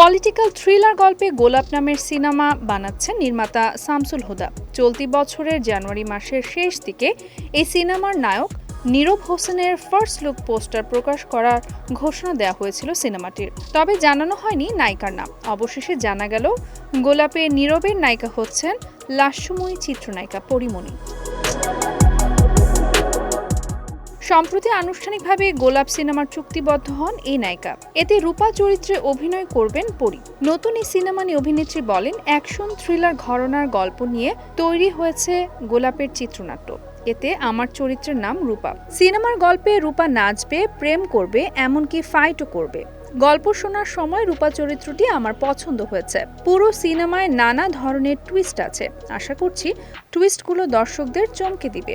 Political thriller গল্পে গোলাপ নামের সিনেমা বানাচ্ছেন নির্মাতা শামসুল হুদা। চলতি বছরের জানুয়ারি মাসের শেষ দিকে এই সিনেমার নায়ক নীরব হোসেনের ফার্স্ট লুক পোস্টার প্রকাশ করার ঘোষণা দেওয়া হয়েছিল সিনেমাটির। তবে জানানো হয়নি নায়িকার নাম। অবশেষে জানা গেল, গোলাপে নীরবের নায়িকা হচ্ছেন লাস্যময়ী চিত্রনায়িকা পরিমণি। সম্প্রতি আনুষ্ঠানিকভাবে গোলাপ সিনেমার চুক্তিবদ্ধ হন এই নায়িকা। এতে রূপা চরিত্রে অভিনয় করবেন পরি। নতুন এই সিনেমা নিয়ে অভিনেত্রী বলেন, অ্যাকশন থ্রিলার ঘরনার গল্প নিয়ে তৈরি হয়েছে গোলাপের চিত্রনাট্য। এতে আমার চরিত্রের নাম রূপা। সিনেমার গল্পে রূপা নাচবে, প্রেম করবে, এমনকি ফাইটও করবে। গল্প শোনার সময় রূপা চরিত্রটি আমার পছন্দ হয়েছে। পুরো সিনেমায় নানা ধরনের টুইস্ট আছে। আশা করছি টুইস্টগুলো দর্শকদের চমকে দিবে।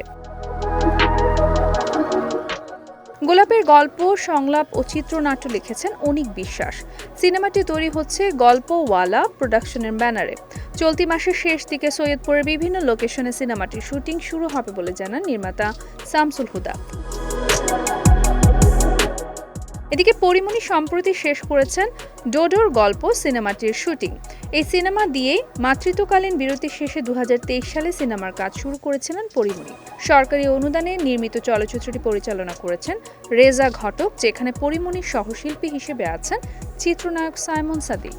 গোলাপের গল্প, সংলাপ ও চিত্রনাট্য লিখেছেন অনিক বিশ্বাস। সিনেমাটি তৈরি হচ্ছে গল্পওয়ালা প্রোডাকশনের ব্যানারে। চলতি মাসের শেষ দিকে সৈয়দপুরের বিভিন্ন লোকেশনে সিনেমাটির শুটিং শুরু হবে বলে জানান নির্মাতা সামসুল হুদা। এদিকে পরিমণি সম্প্রতি শেষ করেছেন ডোডোর গল্প সিনেমাটির শুটিং। এই সিনেমা দিয়েই মাতৃত্বকালীন বিরতি শেষে দু হাজার তেইশ সালে সিনেমার কাজ শুরু করেছিলেন পরিমণি। সরকারি অনুদানে নির্মিত চলচ্চিত্রটি পরিচালনা করেছেন রেজা ঘটক, যেখানে পরিমণির সহশিল্পী হিসেবে আছেন চিত্রনায়ক সাইমন সাদি